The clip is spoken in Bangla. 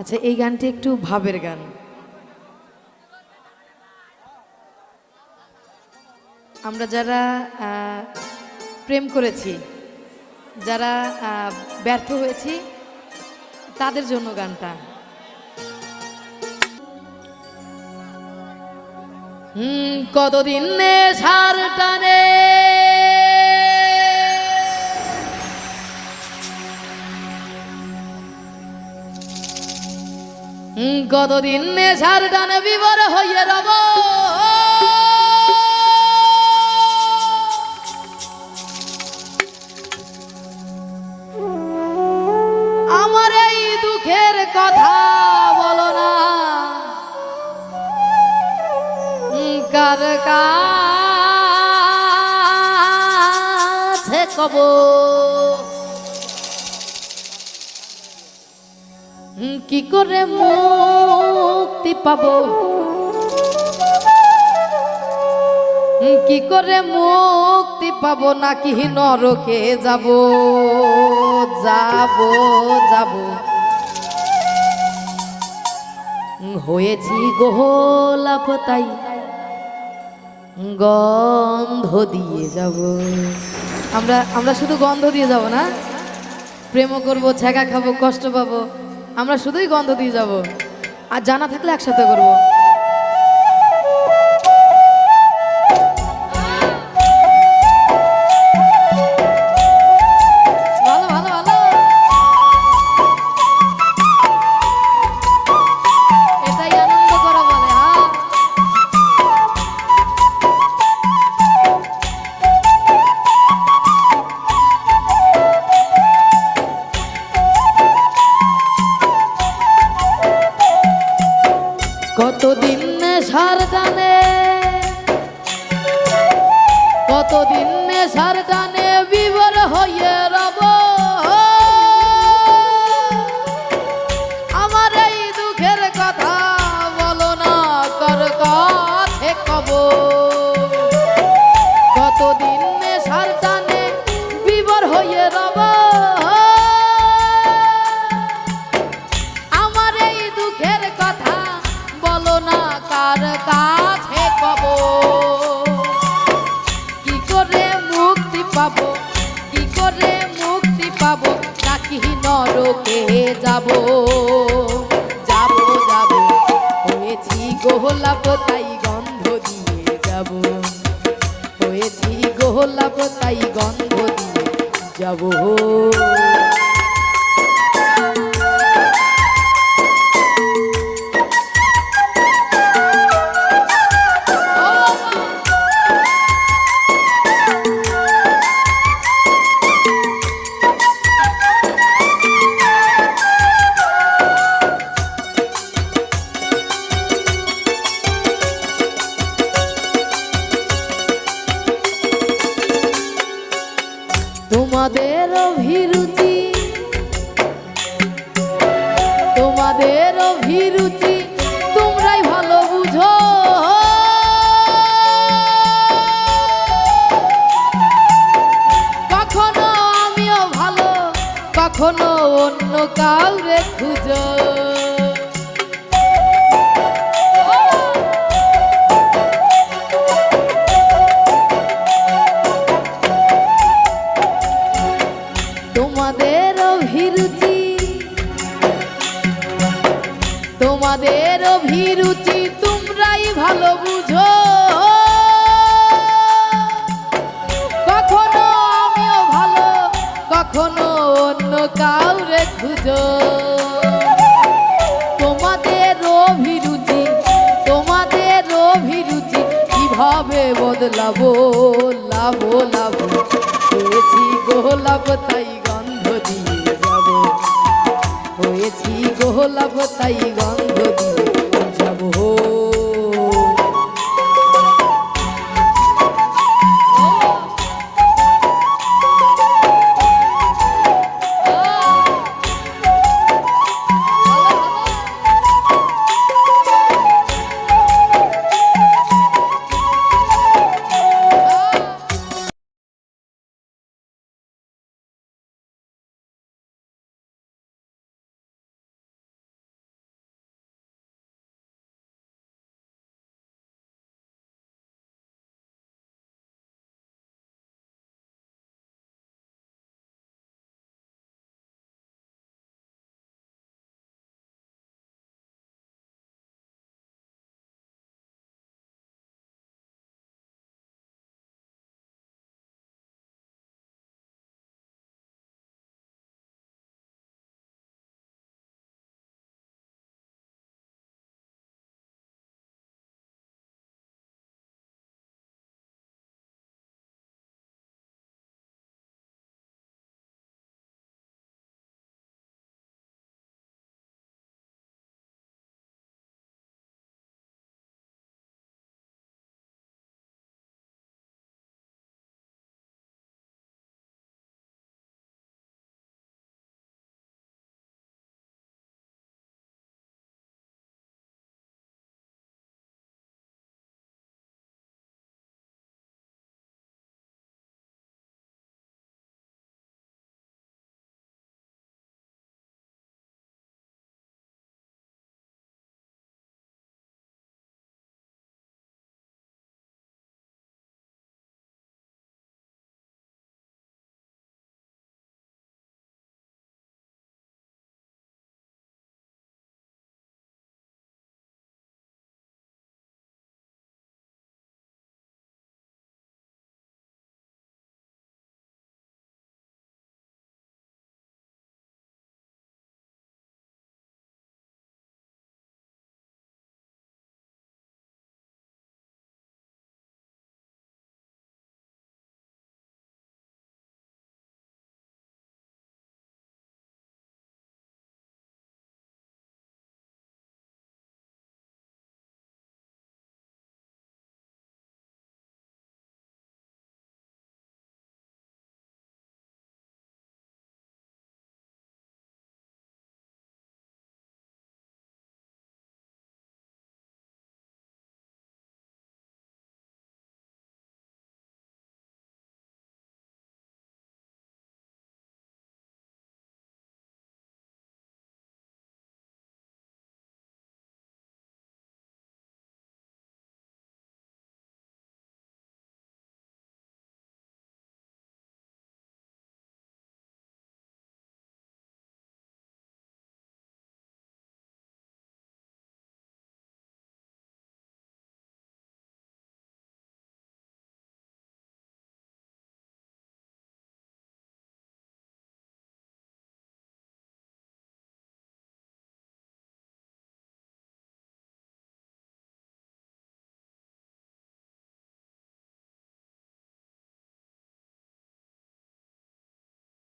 আচ্ছা এই গানটি একটু ভাবের গান। আমরা যারা প্রেম করেছি, যারা ব্যর্থ হয়েছি, তাদের জন্য গানটা। কতদিন সার টানে কতদিন নেশার টানে বিবর হইয়ে রব। আমার এই দুঃখের কথা বলো না। কার কাছে কব কি করে মুক্তি পাবো? কি করে মুক্তি পাবো? নাকি নরকে যাব? যাব যাব। হয়েছি গোলাপ তাই। গন্ধ দিয়ে যাব। আমরা আমরা শুধু গন্ধ দিয়ে যাব না? প্রেমও করব, ছ্যাঁকা খাব, কষ্ট পাবো। আমরা শুধুই গন্ধ দিয়ে যাব। আর জানা থাকলে একসাথে করব। কতদিন সার টানে কতদিন টানে বিবর হইয়ে রব? আমার এই দুঃখের কথা বলো না কর কথে কব কার কাছে কব কি করে মুক্তি পাবো? কি করে মুক্তি পাবো? নাকি নরকে যাব? যাব যাব। হয়েছি গোলাপ, তাই গন্ধ দিয়ে যাব। হয়েছি গোলাপ, তাই গন্ধ দিয়ে যাব। অন্য কাউরে খুঁজো। বদলাবো লাভো লাভ। হয়েছি গোলাপ তাই গন্ধ দিয়ে যাব। হয়েছি গোলাপ তাই গন্ধ দিয়ে